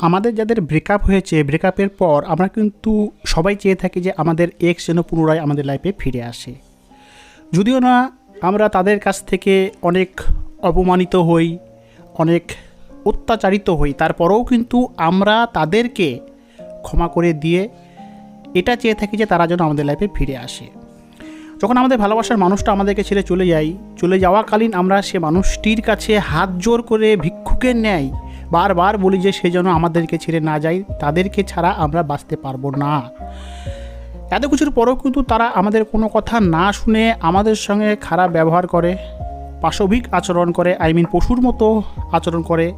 আমাদের যাদের ব্রেকআপ হয়েছে ব্রেকআপের পর আমরা কিন্তু সবাই চেয়ে থাকি যে আমাদের এক্স যেন পুনরায় আমাদের লাইফে ফিরে আসে। যদিও না, আমরা তাদের কাছ থেকে অনেক অপমানিত হই, অনেক অত্যাচারিত হই, তারপরেও কিন্তু আমরা তাদেরকে ক্ষমা করে দিয়ে এটা চেয়ে থাকি যে তারা যেন আমাদের লাইফে ফিরে আসে। যখন আমাদের ভালোবাসার মানুষটা আমাদেরকে ছেড়ে চলে যাই চলে যাওয়াকালীন আমরা সে মানুষটির কাছে হাত জোর করে ভিক্ষুকের ন্যায় বারবার বলি যে সে যেন আমাদেরকে ছেড়ে না যায়, তাদেরকে ছাড়া আমরা বাঁচতে পারব না। এত কিছুর পরেও কিন্তু তারা আমাদের কোনো কথা না শুনে আমাদের সঙ্গে খারাপ ব্যবহার করে, পাশবিক আচরণ করে আই মিন পশুর মতো আচরণ করে।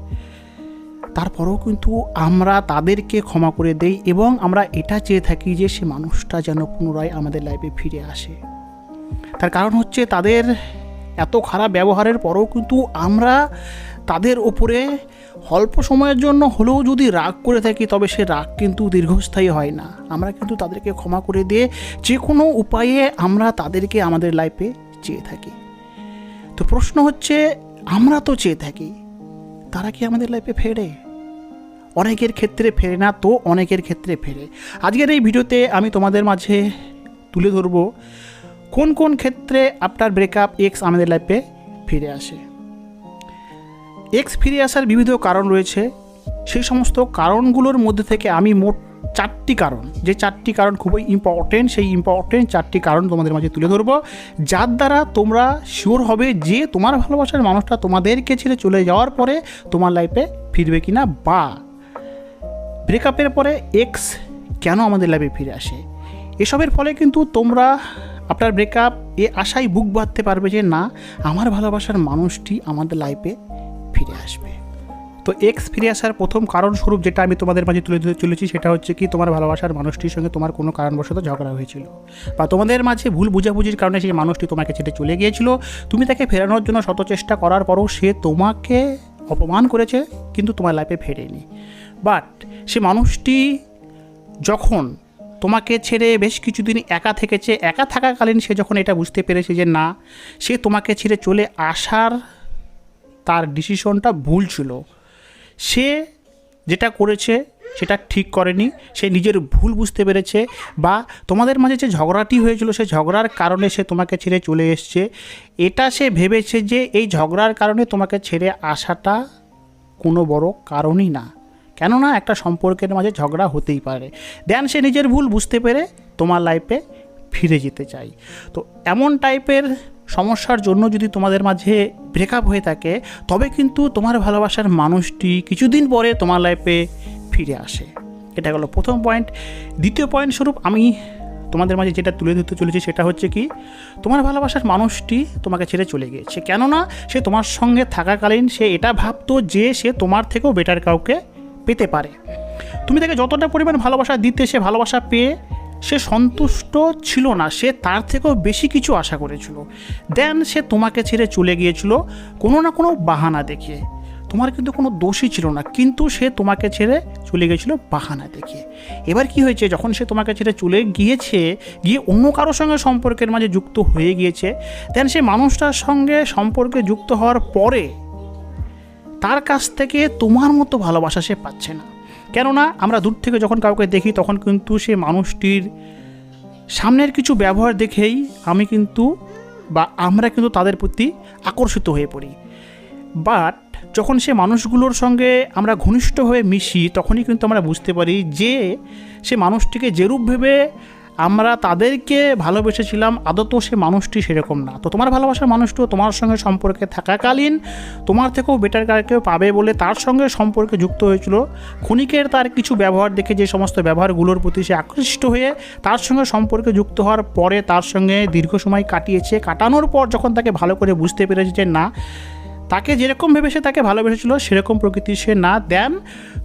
তারপরেও কিন্তু আমরা তাদেরকে ক্ষমা করে দেই এবং আমরা এটা চেয়ে থাকি যে সে মানুষটা যেন পুনরায় আমাদের লাইফে ফিরে আসে। তার কারণ হচ্ছে তাদের এত খারাপ ব্যবহারের পরেও কিন্তু আমরা তাদের ওপরে অল্প সময়ের জন্য হলেও যদি রাগ করে থাকি, তবে সে রাগ কিন্তু দীর্ঘস্থায়ী হয় না। আমরা কিন্তু তাদেরকে ক্ষমা করে দিয়ে যে কোনো উপায়ে আমরা তাদেরকে আমাদের লাইফে চেয়ে থাকি। তো প্রশ্ন হচ্ছে, আমরা তো চেয়ে থাকি, তারা কি আমাদের লাইফে ফেরে? অনেকের ক্ষেত্রে ফেরে না তো অনেকের ক্ষেত্রে ফেরে। আজকের এই ভিডিওতে আমি তোমাদের মাঝে তুলে ধরবো, কোন কোন ক্ষেত্রে আফটার ব্রেকআপ এক্স আমাদের লাইফে ফিরে আসে। এক্স ফিরে আসার বিবিধ কারণ রয়েছে। সেই সমস্ত কারণগুলোর মধ্যে থেকে আমি মোট চারটি কারণ। যে চারটি কারণ খুবই ইম্পর্টেন্ট সেই ইম্পর্টেন্ট চারটি কারণ তোমাদের মাঝে তুলে ধরবো। যার দ্বারা তোমরা শিওর হবে যে তোমার ভালোবাসার মানুষটা তোমাদেরকে ছেড়ে চলে যাওয়ার পরে তোমার লাইফে ফিরবে কিনা বা ব্রেকআপের পরে এক্স কেন আমাদের লাইফে ফিরে আসে? এসবের ফলে কিন্তু তোমরা আপনার ব্রেকআপ এ আশায় বুক বাঁধতে পারবে যে না, আমার ভালোবাসার মানুষটি আমাদের লাইফে ফিরে আসবে। তো এক্স ফিরে আসার প্রথম কারণ স্বরূপ যেটা আমি তোমাদের মাঝে তুলে ধরে চলেছি সেটা হচ্ছে কি তোমার ভালোবাসার মানুষটির সঙ্গে তোমার কোনো কারণবশত ঝগড়া হয়েছিল বা তোমাদের মাঝে ভুল বুঝাবুঝির কারণে সেই মানুষটি তোমাকে ছেড়ে চলে গিয়েছিল। তুমি তাকে ফেরানোর জন্য শত চেষ্টা করার পরও সে তোমাকে অপমান করেছে, কিন্তু তোমার লাইফে ফেরেনি। বাট সে মানুষটি যখন তোমাকে ছেড়ে বেশ কিছুদিন একা থেকেছে, একা থাকাকালীন সে যখন এটা বুঝতে পেরেছে যে না, সে তোমাকে ছেড়ে চলে আসার তার ডিসিশনটা ভুল ছিল। সে যেটা করেছে, সেটা ঠিক করেনি। সে নিজের ভুল বুঝতে পেরেছে বা তোমাদের মাঝে যে ঝগড়াটি হয়েছিল সেই ঝগড়ার কারণে সে তোমাকে ছেড়ে চলে এসছে। এটা সে ভেবেছে যে এই ঝগড়ার কারণে তোমাকে ছেড়ে আসাটা কোনো বড় কারণই না। কেননা একটা সম্পর্কের মাঝে ঝগড়া হতেই পারে। দেন সে নিজের ভুল বুঝতে পেরে তোমার লাইফে ফিরে যেতে চাই তো এমন টাইপের সমস্যার জন্য যদি তোমাদের মাঝে ব্রেকআপ হয়ে থাকে, তবে কিন্তু তোমার ভালোবাসার মানুষটি কিছুদিন পরে তোমার লাইফে ফিরে আসে। এটা হলো প্রথম পয়েন্ট দ্বিতীয় পয়েন্ট স্বরূপ আমি তোমাদের মাঝে যেটা তুলে ধরতে চলেছি সেটা হচ্ছে কি, তোমার ভালোবাসার মানুষটি তোমাকে ছেড়ে চলে গিয়েছে। কেননা সে তোমার সঙ্গে থাকাকালীন সে এটা ভাবতো যে সে তোমার থেকেও বেটার কাউকে পেতে পারে। তুমি তাকে যতটা পরিমাণ ভালোবাসা দিতে সে ভালোবাসা পেয়ে সে সন্তুষ্ট ছিল না, সে তার থেকেও বেশি কিছু আশা করেছিল। দেন সে তোমাকে ছেড়ে চলে গিয়েছিল কোনো না কোনো বাহানা দেখিয়ে তোমার কিন্তু কোনো দোষই ছিল না, কিন্তু সে তোমাকে ছেড়ে চলে গেছিল বাহানা দেখিয়ে এবার কি হয়েছে, যখন সে তোমাকে ছেড়ে চলে গিয়েছে, গিয়ে অন্য কারোর সঙ্গে সম্পর্কের মাঝে যুক্ত হয়ে গিয়েছে দেন সে মানুষটার সঙ্গে সম্পর্কে যুক্ত হওয়ার পরে তার কাছ থেকে তোমার মতো ভালোবাসা সে পাচ্ছে না। কেননা আমরা দূর থেকে যখন কাউকে দেখি, তখন কিন্তু সে মানুষটির সামনের কিছু ব্যবহার দেখেই আমি কিন্তু বা আমরা কিন্তু তাদের প্রতি আকর্ষিত হয়ে পড়ি। বাট যখন সে মানুষগুলোর সঙ্গে আমরা ঘনিষ্ঠভাবে মিশি, তখনই কিন্তু আমরা বুঝতে পারি যে সে মানুষটিকে যেরূপ ভেবে আমরা তাদেরকে ভালোবেসেছিলাম, আদত সে মানুষটি সেরকম না। তো তোমার ভালোবাসার মানুষটিও তোমার সঙ্গে সম্পর্কে থাকাকালীন তোমার থেকেও বেটার কার কেউ পাবে বলে তার সঙ্গে সম্পর্কে যুক্ত হয়েছিল। ক্ষণিকের তার কিছু ব্যবহার দেখে যে সমস্ত ব্যবহারগুলোর প্রতি সে আকৃষ্ট হয়ে তার সঙ্গে সম্পর্কে যুক্ত হওয়ার পরে তার সঙ্গে দীর্ঘ সময় কাটিয়েছে। কাটানোর পর যখন তাকে ভালো করে বুঝতে পেরেছে যে না, তাকে যেরকম ভেবে সে তাকে ভালোবেসেছিল, সেরকম প্রকৃতি সে না। দেন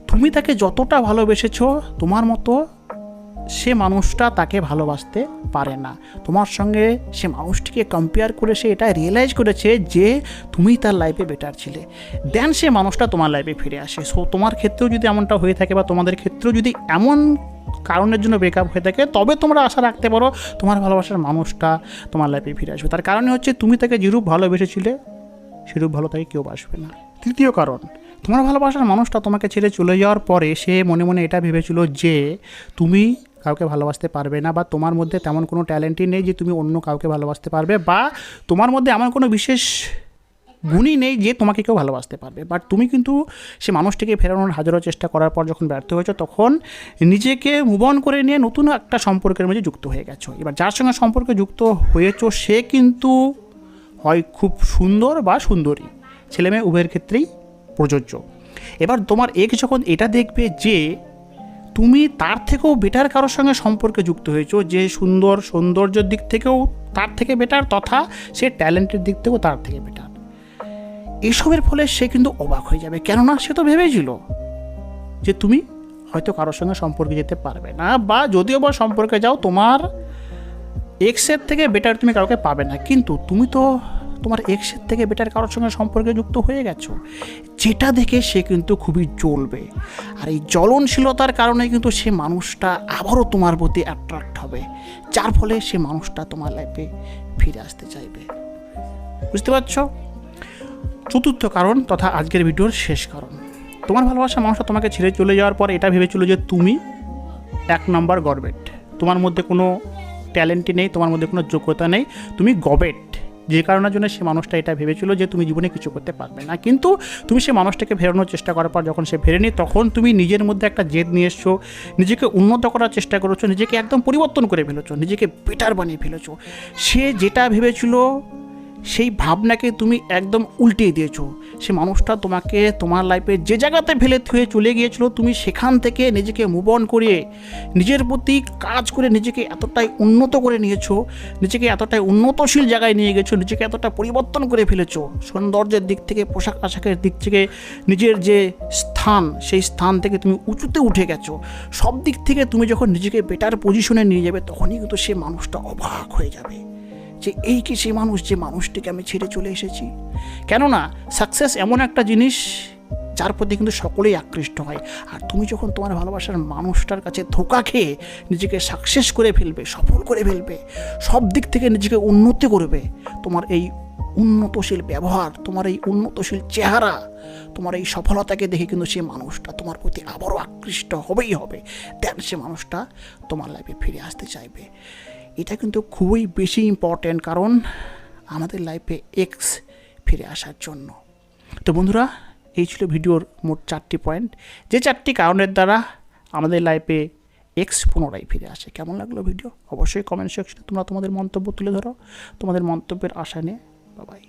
তুমি তাকে যতটা ভালোবেসেছ, তোমার মতো সে মানুষটা তাকে ভালোবাসতে পারে না। তোমার সঙ্গে সে মানুষটিকে কম্পেয়ার করে সে এটা রিয়েলাইজ করেছে যে তুমি তার লাইফে বেটার ছিলে। দেন সে মানুষটা তোমার লাইফে ফিরে আসে। সো তোমার ক্ষেত্রেও যদি এমনটা হয়ে থাকে বা তোমাদের ক্ষেত্রেও যদি এমন কারণের জন্য ব্রেকআপ হয়ে থাকে, তবে তোমরা আশা রাখতে পারো তোমার ভালোবাসার মানুষটা তোমার লাইফে ফিরে আসবে। তার কারণে হচ্ছে তুমি তাকে যেরূপ ভালোবেসেছিলে, সেরূপ ভালো তাকে কেউ বাসবে না। তৃতীয় কারণ, তোমার ভালোবাসার মানুষটা তোমাকে ছেড়ে চলে যাওয়ার পরে সে মনে মনে এটা ভেবেছিল যে তুমি কাউকে ভালোবাসতে পারবে না বা তোমার মধ্যে তেমন কোনো ট্যালেন্টই নেই যে তুমি অন্য কাউকে ভালোবাসতে পারবে বা তোমার মধ্যে এমন কোনো বিশেষ গুণই নেই যে তোমাকে কেউ ভালোবাসতে পারবে। বাট তুমি কিন্তু সে মানুষটিকে ফেরানোর হাজারো চেষ্টা করার পর যখন ব্যর্থ হয়েছো তখন নিজেকে মুভ করে নিয়ে নতুন একটা সম্পর্কের মধ্যে যুক্ত হয়ে গেছো। এবার যার সঙ্গে সম্পর্কে যুক্ত হয়েছো সে কিন্তু হয় খুব সুন্দর বা সুন্দরী। ছেলে মেয়ে উভয়ের ক্ষেত্রেই প্রযোজ্য। এবার তোমার এক যখন এটা দেখবে যে তুমি তার থেকেও বেটার কারোর সঙ্গে সম্পর্কে যুক্ত হয়েছো? যে সুন্দর সৌন্দর্যের দিক থেকেও তার থেকে বেটার তথা সে ট্যালেন্টের দিক থেকেও তার থেকে বেটার এসবের ফলে সে কিন্তু অবাক হয়ে যাবে। কেননা সে তো ভেবেছিল যে তুমি হয়তো কারোর সঙ্গে সম্পর্কে যেতে পারবে না বা যদিও বা সম্পর্কে যাও, তোমার এক্সের থেকে বেটার তুমি কাউকে পাবে না। কিন্তু তুমি তো তোমার এক্সের থেকে বেটার কারোর সঙ্গে সম্পর্কে যুক্ত হয়ে গেছো, যেটা দেখে সে কিন্তু খুবই জ্বলবে। আর এই জ্বলনশীলতার কারণে কিন্তু সে মানুষটা আবারও তোমার প্রতি অ্যাট্রাক্ট হবে, যার ফলে সে মানুষটা তোমার লাইফে ফিরে আসতে চাইবে। বুঝতে পারছ? চতুর্থ কারণ তথা আজকের ভিডিওর শেষ কারণ। তোমার ভালোবাসা মানুষটা তোমাকে ছেড়ে চলে যাওয়ার পর এটা ভেবেছিল যে তুমি এক নম্বর গভর্নমেন্ট তোমার মধ্যে কোনো ট্যালেন্টই নেই, তোমার মধ্যে কোনো যোগ্যতা নেই, তুমি গবেট। যে কারণের জন্য সে মানুষটা এটা ভেবেছিল যে তুমি জীবনে কিছু করতে পারবে না। কিন্তু তুমি সে মানুষটাকে ফেরানোর চেষ্টা করার পর যখন সে ফেরেনি, তখন তুমি নিজের মধ্যে একটা জেদ নিয়ে এসছো, নিজেকে উন্নত করার চেষ্টা করেছ, নিজেকে একদম পরিবর্তন করে ফেলেছো, নিজেকে বেটার বানিয়ে ফেলেছো। সে যেটা ভেবেছিল সেই ভাবনাকে তুমি একদম উল্টিয়ে দিয়েছ। সে মানুষটা তোমাকে, তোমার লাইফে যে জায়গাতে ফেলে থুয়ে চলে গিয়েছিল, তুমি সেখান থেকে নিজেকে মুভ অন করিয়ে, নিজের প্রতি কাজ করে নিজেকে এতটাই উন্নত করে নিয়েছো, নিজেকে এতটাই উন্নতশীল জায়গায় নিয়ে গেছো, নিজেকে এতটা পরিবর্তন করে ফেলেছো। সৌন্দর্যের দিক থেকে, পোশাক আশাকের দিক থেকে, নিজের যে স্থান, সেই স্থান থেকে তুমি উঁচুতে উঠে গেছো। সব দিক থেকে তুমি যখন নিজেকে বেটার পজিশনে নিয়ে যাবে, তখনই কিন্তু সে মানুষটা অবাক হয়ে যাবে। যে এই কি সেই মানুষ যে মানুষটিকে আমি ছেড়ে চলে এসেছি? কেননা সাকসেস এমন একটা জিনিস যার প্রতি কিন্তু সকলেই আকৃষ্ট হয়। আর তুমি যখন তোমার ভালোবাসার মানুষটার কাছে ধোকা খেয়ে নিজেকে সাকসেস করে ফেলবে, সফল করে ফেলবে, সব দিক থেকে নিজেকে উন্নতি করবে, তোমার এই উন্নতশীল ব্যবহার, তোমার এই উন্নতশীল চেহারা, তোমার এই সফলতাকে দেখে কিন্তু সে মানুষটা তোমার প্রতি আবারও আকৃষ্ট হবেই হবে। দেন সে মানুষটা তোমার লাইফে ফিরে আসতে চাইবে। এটা কিন্তু খুবই বেশি ইম্পর্ট্যান্ট কারণ আমাদের লাইফে এক্স ফিরে আসার জন্য। তো বন্ধুরা, এই ছিল ভিডিওর মোট চারটি পয়েন্ট যে চারটি কারণের দ্বারা আমাদের লাইফে এক্স পুনরায় ফিরে আসে। কেমন লাগল ভিডিও অবশ্যই কমেন্ট সেকশনে তোমরা তোমাদের মন্তব্য তুলে ধরো। তোমাদের মন্তব্যের আশা নিয়ে বাবাই